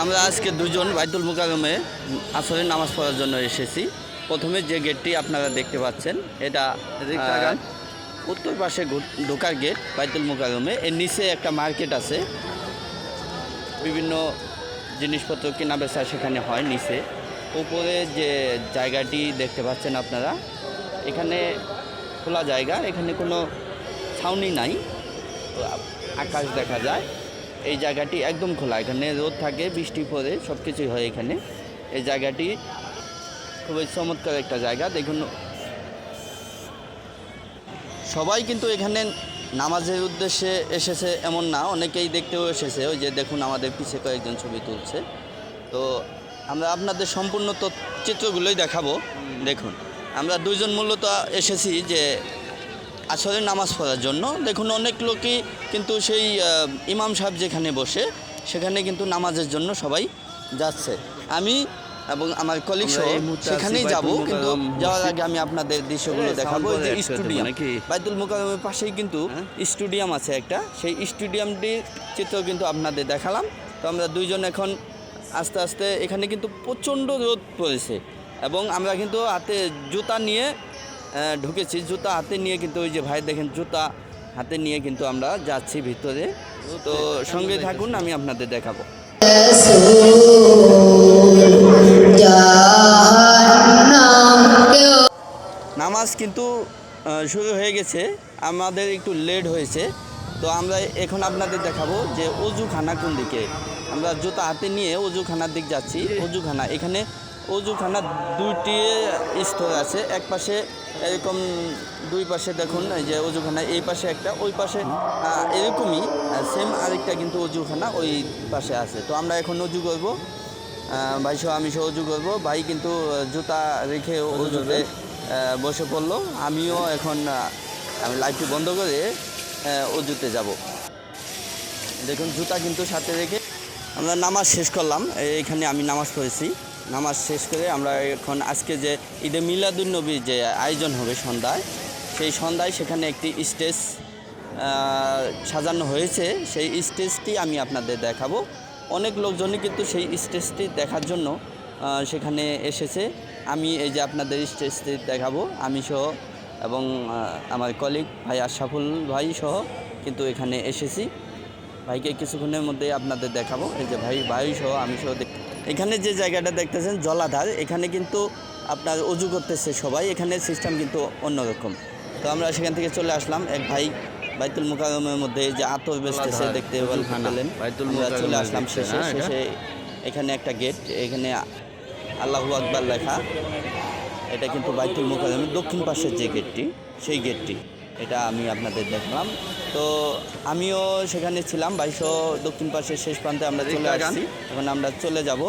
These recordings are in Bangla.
আমরা আজকে দুজন বাইতুল মুকারমে আসরে নামাজ পড়ার জন্য এসেছি। প্রথমে যে গেটটি আপনারা দেখতে পাচ্ছেন এটা উত্তর পাশে ঢোকার গেট বাইতুল মুকারমে এর নিচে একটা মার্কেট আছে। বিভিন্ন জিনিসপত্র কেনা বেচা সেখানে হয় নিচে। উপরে যে জায়গাটি দেখতে পাচ্ছেন আপনারা এখানে খোলা জায়গা এখানে কোনো ছাউনি নাই। আকাশ দেখা যায়। এই জায়গাটি একদম খোলা। এখানে রোদ থাকে, বৃষ্টি পড়ে সব কিছুই হয় এখানে। এই জায়গাটি খুবই চমৎকার একটা জায়গা। দেখুন, সবাই কিন্তু এখানে নামাজের উদ্দেশ্যে এসেছে এমন না, অনেকেই দেখতেও এসেছে। ওই যে দেখুন, আমাদের পিছে কয়েকজন ছবি তুলছে। তো আমরা আপনাদের সম্পূর্ণ চিত্রগুলোই দেখাবো। দেখুন, আমরা দুইজন মূলত এসেছি যে আসলে নামাজ পড়ার জন্য। দেখুন অনেক লোকই কিন্তু সেই ইমাম সাহেব যেখানে বসে সেখানে কিন্তু নামাজের জন্য সবাই যাচ্ছে। আমি এবং আমার কলিগ সহ সেখানেই যাব কিন্তু যাওয়ার আগে আমি আপনাদের দৃশ্যগুলো দেখাবো। যে স্টুডিয়াম? বাইতুল মোকাররমের পাশেই কিন্তু? স্টুডিয়াম আছে একটা। সেই স্টুডিয়ামটির চিত্র কিন্তু আপনাদের দেখালাম। তো আমরা দুইজন এখন আস্তে আস্তে এখানে কিন্তু প্রচণ্ড রোদ পড়েছে। এবং আমরা কিন্তু হাতে জুতা নিয়ে ঢুকেছি। জুতা হাতে নিয়ে কিন্তু ওই যে ভাই দেখেন, জুতা হাতে নিয়ে কিন্তু আমরা যাচ্ছি ভিতরে। তো সঙ্গে থাকুন, আমি আপনাদের দেখাবো। নামাজ কিন্তু শুরু হয়ে গেছে। আমাদের একটু লেট হয়েছে। তো আমরা এখন আপনাদের দেখাবো যে অজুখানা কোন দিকে। আমরা জুতা হাতে নিয়ে অজুখানার দিক যাচ্ছি। অজুখানা এখানে অজুখানা দুইটি স্তর আছে। এক পাশে এরকম দুই পাশে দেখুন এই যে অজুখানা এই পাশে একটা ওই পাশে এরকমই সেম আরেকটা কিন্তু অজুখানা ওই পাশে আছে। তো আমরা এখন অজু করব। ভাই সহ আমি সহ অজু করব। ভাই কিন্তু জুতা রেখে অজুতে বসে পড়ল। আমিও এখন আমি লাইটটি বন্ধ করে অজুতে যাব। দেখুন জুতা কিন্তু সাথে রেখে আমরা নামাজ শেষ করলাম। এখানে আমি নামাজ পড়েছি। নামাজ শেষ করে আমরা এখন আজকে যে ঈদে মিলাদুন্নবীর যে আয়োজন হবে সন্ধ্যায়, সেই সন্ধ্যায় সেখানে একটি স্টেজ সাজানো হয়েছে। সেই স্টেজটি আমি আপনাদের দেখাবো। অনেক লোকজনই কিন্তু সেই স্টেজটি দেখার জন্য সেখানে এসেছে। আমি এই যে আপনাদের স্টেজটি দেখাবো, আমি সহ এবং আমার কলিগ ভাই আশরাফুল ভাই সহ কিন্তু এখানে এসেছি। ভাইকে কিছুক্ষণের মধ্যে আপনাদের দেখাবো। এই যে ভাই ভাই সহ আমি সহ দেখ- এখানে যে জায়গাটা দেখতেছেন জলাধার এখানে কিন্তু আপনার অজু করতেছে সবাই এখানে সিস্টেম কিন্তু অন্যরকম। তো আমরা সেখান থেকে চলে আসলাম এক ভাই বাইতুল মুকারমের মধ্যে যে আতর বেসতেছে দেখতে পেলেন চলে আসলাম শেষে শেষে এখানে একটা গেট এখানে আল্লাহু আকবার লেখা। এটা কিন্তু বাইতুল মুকাররমের দক্ষিণ পাশের যে গেটটি সেই গেটটি। এটা আমি আপনাদের দেখলাম তো আমিও সেখানে ছিলাম বাইশো দক্ষিণ পাশের শেষ প্রান্তে আমরা চলে আসছি এখন আমরা চলে যাব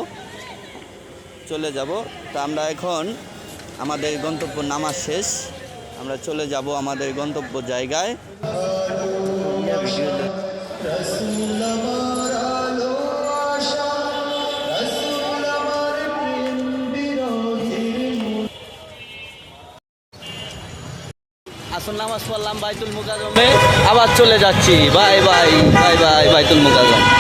চলে যাব তো আমরা এখন আমাদের গন্তব্য নামাজ শেষ আমরা চলে যাব আমাদের গন্তব্য জায়গায় আসল নামাজ পড়লাম বাইতুল মুকাজমে আবার চলে যাচ্ছি। বাই বাই বাই বাই বাইতুল মুকাররম